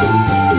Música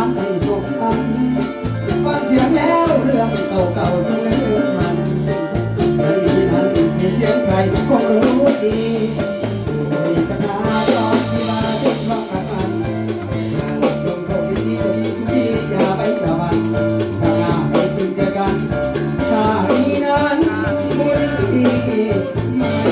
ามให้สุขกันฟังเสียงแล้วเรื่องเก่าเก่าจนลืมมันเรื่นี้นั้นมีเสียงใครก็รู้ดีมีกันาตที่มาจนว่ากันมันงานจงเที่จงทุกที่อย่าไปตะวันถ้างานไปถึกันชาตินั้นคุณดี